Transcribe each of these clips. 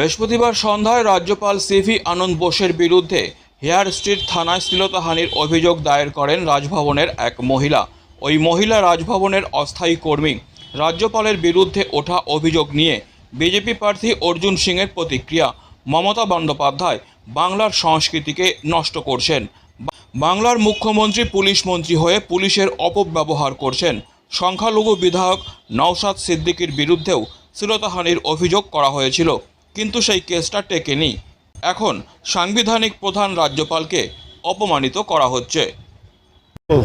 বৃহস্পতিবার সন্ধ্যায় রাজ্যপাল সিভি আনন্দ বোসের বিরুদ্ধে হেয়ার স্ট্রিট থানায় শ্লীলতাহানির অভিযোগ দায়ের করেন রাজভবনের এক মহিলা। ওই মহিলা রাজভবনের অস্থায়ী কর্মী। রাজ্যপালের বিরুদ্ধে ওঠা অভিযোগ নিয়ে বিজেপি প্রার্থী অর্জুন সিংয়ের প্রতিক্রিয়া। মমতা বন্দ্যোপাধ্যায় বাংলার সংস্কৃতিকে নষ্ট করছেন। বাংলার মুখ্যমন্ত্রী, পুলিশ মন্ত্রী হয়ে পুলিশের অপব্যবহার করছেন। সংখ্যালঘু বিধায়ক নওশাদ সিদ্দিকীর বিরুদ্ধেও শ্লীলতাহানির অভিযোগ করা হয়েছিল। কিন্তু সেই কেসটা টেকেনি। এখন সাংবিধানিক প্রধান রাজ্যপালকে অপমানিত করা হচ্ছে। ও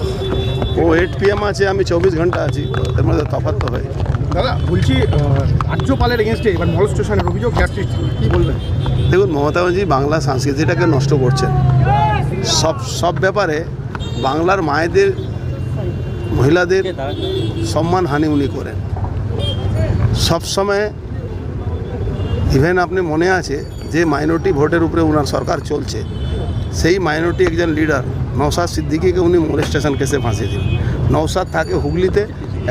ও এইট পিএম আছে আমি চব্বিশ ঘণ্টা আছি এর মধ্যে তফাৎ তো হয় দাদা বলছি রাজ্যপালের এগেনস্টে এবার মল স্টেশনের অভিযোগ কি বলবেন দেখুন মমতা ব্যানার্জি বাংলা সংস্কৃতিটাকে নষ্ট করছেন। সব সব ব্যাপারে বাংলার মায়েদের মহিলাদের সম্মান হানি উনি করেন। সবসময় ইভেন আপনি মনে আছে যে মাইনরিটি ভোটের উপরে ওনার সরকার চলছে, সেই মাইনরিটি একজন লিডার নৌসাদ সিদ্দিকিকে উনি স্টেশন কেসে ফাঁসিয়েছিলেন নৌসাদ থাকে হুগলিতে,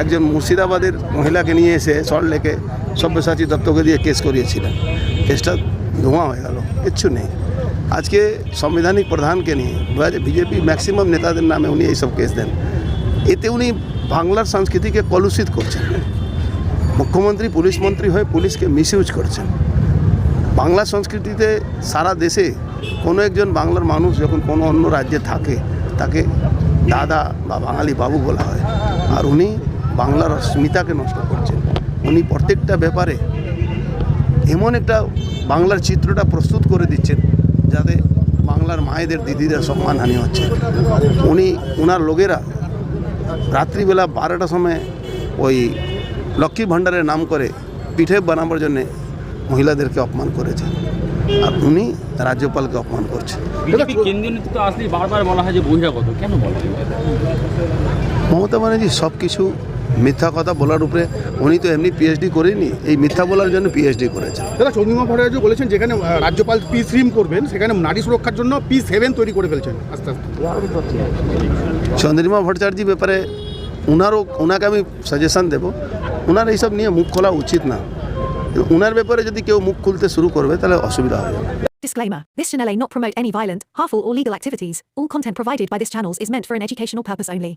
একজন মুর্শিদাবাদের মহিলাকে নিয়ে এসে সল্ট লেকে সব্যসাচী দত্তকে দিয়ে কেস করিয়েছিলেন। কেসটা ধোঁয়া হয়ে গেল, কিচ্ছু নেই। আজকে সাংবিধানিক প্রধানকে নিয়ে বিজেপি ম্যাক্সিমাম নেতাদের নামে উনি এইসব কেস দেন। এতে উনি বাংলার সংস্কৃতিকে কলুষিত করছেন। মুখ্যমন্ত্রী, পুলিশ মন্ত্রী হয়ে পুলিশকে মিসইউজ করছেন। বাংলা সংস্কৃতিতে সারা দেশে কোনো একজন বাংলার মানুষ যখন কোনো অন্য রাজ্যে থাকে, তাকে দাদা বা বাঙালি বাবু বলা হয়। আর উনি বাংলার স্মিতাকে নষ্ট করছেন। উনি প্রত্যেকটা ব্যাপারে এমন একটা বাংলার চিত্রটা প্রস্তুত করে দিচ্ছেন, যাতে বাংলার মায়েদের, দিদিদের সম্মানহানি হচ্ছে। উনি ওনার লোকেরা রাত্রিবেলা বারোটার সময় ওই লক্ষ্মী ভাণ্ডারের নাম করে পিঠে বানাবার জন্যে মহিলাদেরকে অপমান করেছে আর উনি রাজ্যপালকে অপমান করছে বিজেপি কেন্দ্রীয় নেতৃত্ব আসলেই বারবার বলা হয় যে বহিরাগত। কেন বলা মমতা ব্যানার্জি সব কিছু মিথ্যা কথা বলার উপরে উনি তো এমনি পিএইচডি করেনি এই মিথ্যা বলার জন্য পিএইচডি করেছেন। দাদা চন্দ্রিমা ভট্টাচার্য বলেছেন যেখানে রাজ্যপাল পিস রিম করবেন সেখানে নারী সুরক্ষার জন্য পিস হেভেন তৈরি করে ফেলছেন। আস্তে আস্তে। চন্দ্রিমা ভট্টাচার্য ব্যাপারে ওনারও ওনাকে আমি সাজেশন দেব। ওনার এইসব নিয়ে মুখ খোলা উচিত না। ওনার ব্যাপারে যদি কেউ মুখ খুলতে শুরু করবে তাহলে অসুবিধা হবে Disclaimer This channel may not promote any violent, harmful, or legal activities. All content provided by this channel is meant for an educational purpose only.